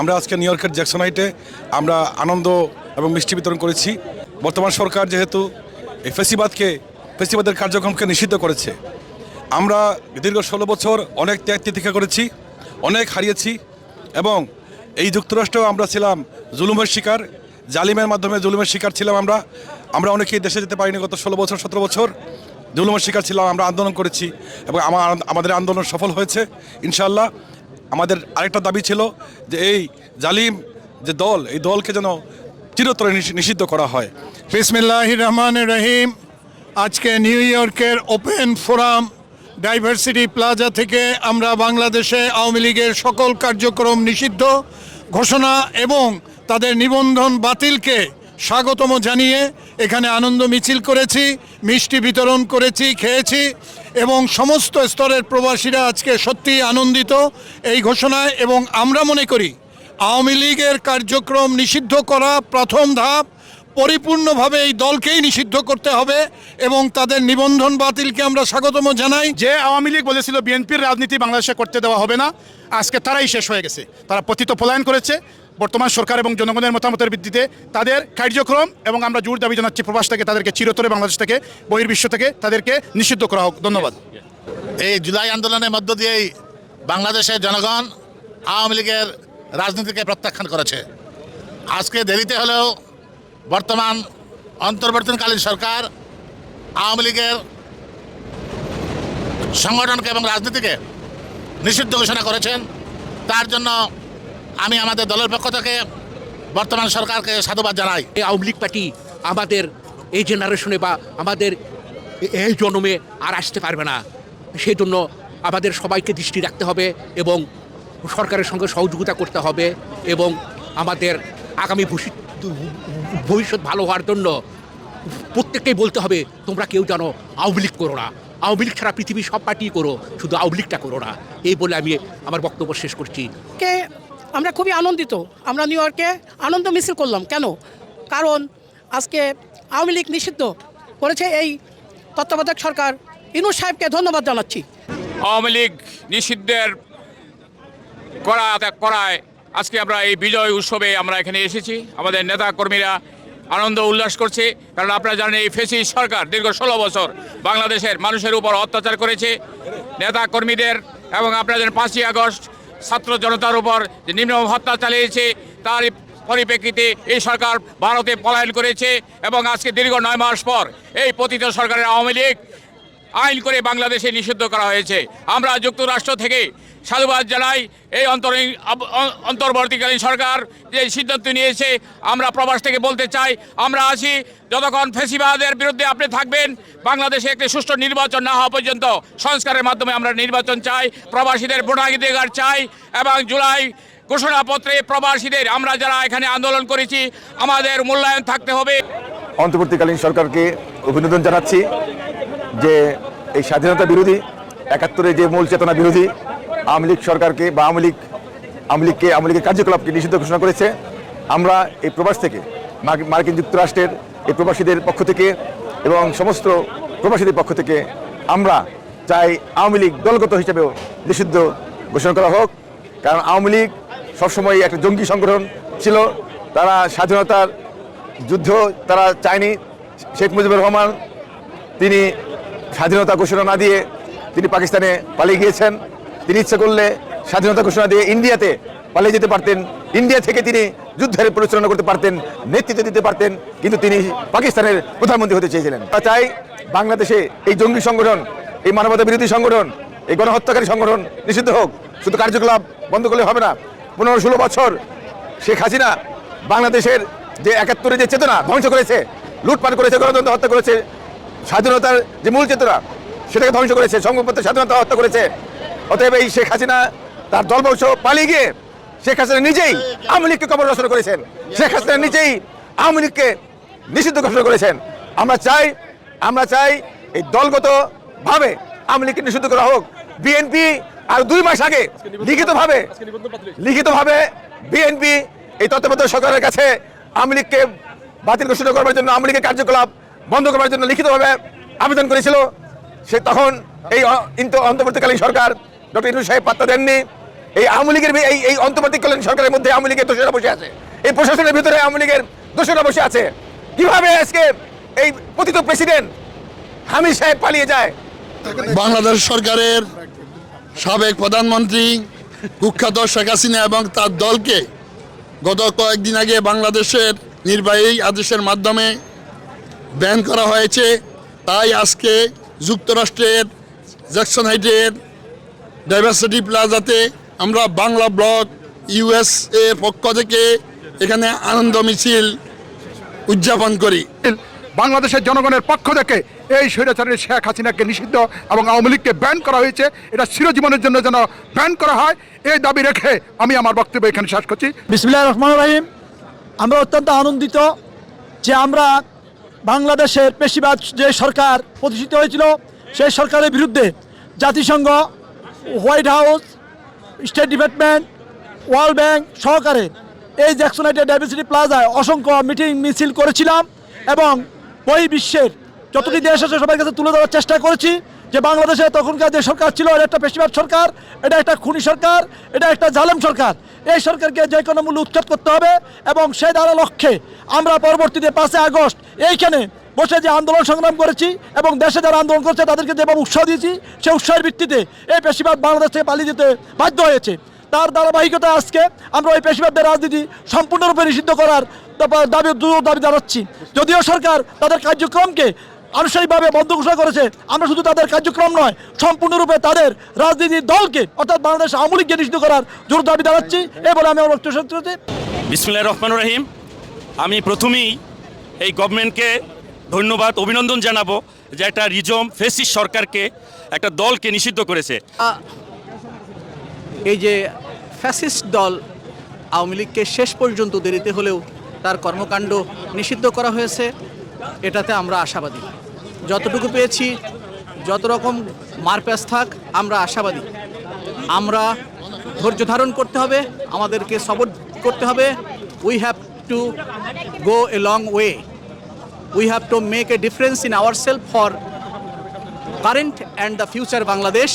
আমরা আজকে নিউ ইয়র্কের জ্যাকসনাইটে আমরা আনন্দ এবং মিষ্টি বিতরণ করেছি। বর্তমান সরকার যেহেতু এই ফেসিবাদকে, ফেসিবাদের কার্যক্রমকে নিষিদ্ধ করেছে, আমরা দীর্ঘ ষোলো বছর অনেক ত্যাগ তিতিক্ষা করেছি, অনেক হারিয়েছি এবং এই যুক্তরাষ্ট্রেও আমরা ছিলাম জুলুমের শিকার, জালিমের মাধ্যমে জুলুমের শিকার ছিলাম আমরা। আমরা অনেকেই দেশে যেতে পারিনি গত ষোলো বছর, সতেরো বছর। জুলুমের শিকার ছিলাম, আমরা আন্দোলন করেছি এবং আমার আমাদের আন্দোলন সফল হয়েছে ইনশাল্লাহ আমাদের আরেকটা দাবি ছিল যে এই জালিম যে দল, এই দলকে যেন চিরতরে নিষিদ্ধ করা হয়। বিসমিল্লাহ রহমান রহিম। আজকে নিউ ইয়র্কের ওপেন ফোরাম ডাইভার্সিটি প্লাজা থেকে আমরা বাংলাদেশে আওয়ামী লীগের সকল কার্যক্রম নিষিদ্ধ ঘোষণা এবং তাদের নিবন্ধন বাতিলকে স্বাগতম জানিয়ে এখানে আনন্দ মিছিল করেছি, মিষ্টি বিতরণ করেছি, খেয়েছি এবং সমস্ত স্তরের প্রবাসীরা আজকে সত্যিই আনন্দিত। এই ঘোষণায় এবং আমরা মনে করি আওয়ামী লীগের কার্যক্রম নিষিদ্ধ করা প্রথম ধাপ। পরিপূর্ণভাবে এই দলকেই নিষিদ্ধ করতে হবে এবং তাদের নিবন্ধন বাতিলকে আমরা স্বাগতম জানাই। যে আওয়ামী লীগ বলেছিল, বিএনপির রাজনীতি বাংলাদেশে করতে দেওয়া হবে না, আজকে তারাই শেষ হয়ে গেছে। তারা পতিত পলায়ন করেছে বর্তমান সরকার এবং জনগণের মতামতের ভিত্তিতে তাদের কার্যক্রম এবং আমরা জোর দাবি জানাচ্ছি প্রবাস থেকে তাদেরকে চিরতরে বাংলাদেশ থেকে, বহির্বিশ্ব থেকে তাদেরকে নিষিদ্ধ করা হোক। ধন্যবাদ। এই জুলাই আন্দোলনের মধ্য দিয়েই বাংলাদেশের জনগণ আওয়ামী লীগের রাজনীতিকে প্রত্যাখ্যান করেছে। আজকে দেরিতে হলেও বর্তমান অন্তর্বর্তীকালীন সরকার আওয়ামী লীগের সংগঠনকে এবং রাজনীতিকে নিষিদ্ধ ঘোষণা করেছেন। তার জন্য আমি আমাদের দলের পক্ষ থেকে বর্তমান সরকারকে সাধুবাদ জানাই। এই আওয়ামী লীগ পার্টি আমাদের এই জেনারেশনে বা আমাদের এই জন্মে আর আসতে পারবে না। সেই জন্য আমাদের সবাইকে দৃষ্টি রাখতে হবে এবং সরকারের সঙ্গে সহযোগিতা করতে হবে এবং আমাদের আগামী ভবিষ্যৎ ভবিষ্যৎ ভালো হওয়ার জন্য প্রত্যেককেই বলতে হবে তোমরা কেউ জানো আওয়ামী লীগ করো না। আওয়ামী লীগ ছাড়া পৃথিবীর সব পার্টি করো শুধু আওয়ামী লীগটা করো না। এই বলে আমি আমার বক্তব্য শেষ করছি। কে আমরা খুবই আনন্দিত। আমরা নিউ ইয়র্কে আনন্দ মিছিল করলাম। কেন? কারণ আজকে আওয়ামী লীগ নিষিদ্ধ করেছে এই তত্ত্বাবধায়ক সরকার। ইনুস সাহেবকে ধন্যবাদ জানাচ্ছি। আওয়ামী লীগ নিষিদ্ধের করা করায় আজকে আমরা এই বিজয় উৎসবে আমরা এখানে এসেছি। আমাদের নেতা কর্মীরা আনন্দ উল্লাস করছে। কারণ আপনারা জানেন এই ফেসি সরকার দীর্ঘ ষোলো বছর বাংলাদেশের মানুষের উপর অত্যাচার করেছে। নেতা কর্মীদের এবং জানেন পাঁচই আগস্ট ছাত্র জনতার উপর যে নিম্ন হত্যা চালিয়েছে, তার পরিপ্রেক্ষিতে এই সরকার ভারতে পলায়ন করেছে এবং আজকে দীর্ঘ নয় মাস পর এই পতিত সরকারের আওয়ামী লীগ আইন করে বাংলাদেশে নিষিদ্ধ করা হয়েছে। আমরা যুক্তরাষ্ট্র থেকে সাধুবাদ জানাই। এই অন্তরীণ অন্তর্বর্তীকালীন সরকার যে সিদ্ধান্ত নিয়েছে, আমরা প্রবাস থেকে বলতে চাই, আমরা আছি। যতক্ষণ ফেসিবাদের বিরুদ্ধে আপনি থাকবেন, বাংলাদেশে একটি সুষ্ঠু নির্বাচন না হওয়া পর্যন্ত সংস্কারের মাধ্যমে আমরা নির্বাচন চাই, প্রবাসীদের ভোটাধিকার চাই এবং জুলাই ঘোষণাপত্রে প্রবাসীদের, আমরা যারা এখানে আন্দোলন করেছি, আমাদের মূল্যায়ন থাকতে হবে। অন্তর্বর্তীকালীন সরকারকে অভিনন্দন জানাচ্ছি। যে এই স্বাধীনতা বিরোধী একাত্তরে যে মূল চেতনা বিরোধী, আওয়ামী লীগ সরকারকে বা আওয়ামী লীগ, আওয়ামী লীগকে, আওয়ামী লীগের কার্যকলাপকে নিষিদ্ধ ঘোষণা করেছে। আমরা এই প্রবাস থেকে মার্কিন যুক্তরাষ্ট্রের এই প্রবাসীদের পক্ষ থেকে এবং সমস্ত প্রবাসীদের পক্ষ থেকে আমরা চাই আওয়ামী লীগ দলগত হিসেবেও নিষিদ্ধ ঘোষণা করা হোক। কারণ আওয়ামী লীগ সবসময় একটা জঙ্গি সংগঠন ছিল। তারা স্বাধীনতার যুদ্ধ তারা চায়নি। শেখ মুজিবুর রহমান, তিনি স্বাধীনতা ঘোষণা না দিয়ে তিনি পাকিস্তানে পালিয়ে গিয়েছেন। তিনি ইচ্ছা করলে স্বাধীনতা ঘোষণা দিয়ে ইন্ডিয়াতে পালিয়ে যেতে পারতেন। ইন্ডিয়া থেকে তিনি যুদ্ধের পরিচালনা করতে পারতেন, নেতৃত্ব দিতে পারতেন, কিন্তু তিনি পাকিস্তানের প্রধানমন্ত্রী হতে চেয়েছিলেন। তা চাই বাংলাদেশে এই জঙ্গি সংগঠন, এই মানবতা বিরোধী সংগঠন, এই গণহত্যাকারী সংগঠন নিষিদ্ধ হোক, শুধু কার্যকলাপ বন্ধ করলে হবে না। পনেরো ষোলো বছর শেখ হাসিনা বাংলাদেশের যে একাত্তরে যে চেতনা ধ্বংস করেছে, লুটপাট করেছে, গণতন্ত্র হত্যা করেছে স্বাধীনতার যে মূল চেতনা, সেটাকে ধ্বংস করেছে সংবাদপত্রের স্বাধীনতা হত্যা করেছে। অতএব এই শেখ হাসিনা তার দলবংশ পালিয়ে গিয়ে শেখ হাসিনা নিজেই আওয়ামী লীগকে কবর রচনা করেছেন। শেখ হাসিনা নিজেই আওয়ামী লীগকে নিষিদ্ধ ঘোষণা করেছেন। আমরা চাই আমরা চাই এই দলগত ভাবে আওয়ামী লীগকে নিষিদ্ধ করা হোক। বিএনপি আর দুই মাস আগে লিখিতভাবে লিখিতভাবে বিএনপি এই তত্ত্বাবধায়ক সরকারের কাছে আওয়ামী লীগকে বাতিল ঘোষণা করবার জন্য আওয়ামী লীগের কার্যকলাপ বন্ধ করবার জন্য লিখিতভাবে আবেদন করেছিল। সে তখন এই অন্তর্বর্তীকালীন সরকার ডক্টর ইনু সাহেব পাত্তা দেননি। এই আওয়ামী লীগের এই এই অন্তর্বর্তীকালীন সরকারের মধ্যে আওয়ামী লীগের দোষরা বসে আছে। এই প্রশাসনের ভিতরে আওয়ামী লীগের দোষরা বসে আছে। কীভাবে আজকে এই পতিত প্রেসিডেন্ট হামিদ সাহেব পালিয়ে যায়? বাংলাদেশ সরকারের সাবেক প্রধানমন্ত্রী কুখ্যাত শেখ হাসিনা এবং তার দলকে গত কয়েকদিন আগে বাংলাদেশের নির্বাহী আদেশের মাধ্যমে ব্যান করা হয়েছে। তাই আজকে যুক্তরাষ্ট্রের জ্যাকসন হাইটের ডাইভার্সিটি প্লাজাতে আমরা বাংলা ব্লক ইউএসএ পক্ষ থেকে এখানে আনন্দ মিছিল উদযাপন করি। বাংলাদেশের জনগণের পক্ষ থেকে এই স্বৈরাচারের শেখ হাসিনাকে নিষিদ্ধ এবং আওয়ামী লীগকে ব্যান করা হয়েছে। এটা চিরজীবনের জন্য যেন ব্যান করা হয় এই দাবি রেখে আমি আমার বক্তব্য এখানে শেষ করছি। বিসমিল্লাহ রহমান রাহিম। আমরা অত্যন্ত আনন্দিত যে আমরা বাংলাদেশের পেশিবাদ যে সরকার প্রতিষ্ঠিত হয়েছিল, সেই সরকারের বিরুদ্ধে জাতিসংঘ, White House, state department, world bank সহকারে এই জ্যাকসোনাইটেড ডাইভার্সিটি প্লাজায় অসংখ্য মিটিং মিছিল করেছিলাম এবং ওই বিশ্বের যতটি দেশ আছে সবার কাছে তুলে ধরার চেষ্টা করেছি যে বাংলাদেশে তখনকার যে সরকার ছিল, এটা একটা পেশিবাদ সরকার, এটা একটা খুনি সরকার, এটা একটা জালেম সরকার। এই সরকারকে যে কোনো মূল্য উৎখাত করতে হবে এবং সেই দ্বারা লক্ষ্যে আমরা পরবর্তীতে পাঁচই আগস্ট এইখানে বসে যে আন্দোলন সংগ্রাম করেছি এবং দেশে যারা আন্দোলন করছে তাদেরকে যেভাবে উৎসাহ দিয়েছি, সেই উৎসাহের ভিত্তিতে এই পেশিবাদ বাংলাদেশ থেকে পালিয়ে যেতে বাধ্য হয়েছে। তার ধারাবাহিকতা আজকে আমরা ওই পেশিবাদদের রাজনীতি সম্পূর্ণরূপে নিষিদ্ধ করার দাবি দাবি জানাচ্ছি। যদিও সরকার তাদের কার্যক্রমকে আনুষ্ঠানিকভাবে বন্ধ ঘোষণা করেছে। আমরা শুধু তাদের কার্যক্রম নয় সম্পূর্ণরূপে তাদের রাজনীতির দলকে অর্থাৎ বাংলাদেশ আওয়ামী লীগকে নিষিদ্ধ করার জোর দাবি জানাচ্ছি। এই বলে আমি আমার বক্তব্য শেষ করছি। বিসমুল্লাহ রহমান রহিম। আমি প্রথমেই এই গভর্নমেন্টকে ধন্যবাদ অভিনন্দন জানাব যে একটা রিজম ফেসিস সরকারকে একটা দলকে নিষিদ্ধ করেছে। এই যে ফ্যাসিস্ট দল আওয়ামী লীগকে শেষ পর্যন্ত দেরিতে হলেও তার কর্মকাণ্ড নিষিদ্ধ করা হয়েছে। এটাতে আমরা আশাবাদী। যতটুকু পেয়েছি, যত রকম মারপ্যাচ থাক, আমরা আশাবাদী। আমরা ধৈর্য ধারণ করতে হবে, আমাদেরকে সপোর্ট করতে হবে। We have to go a long way we have to make a difference in our self for current and the future Bangladesh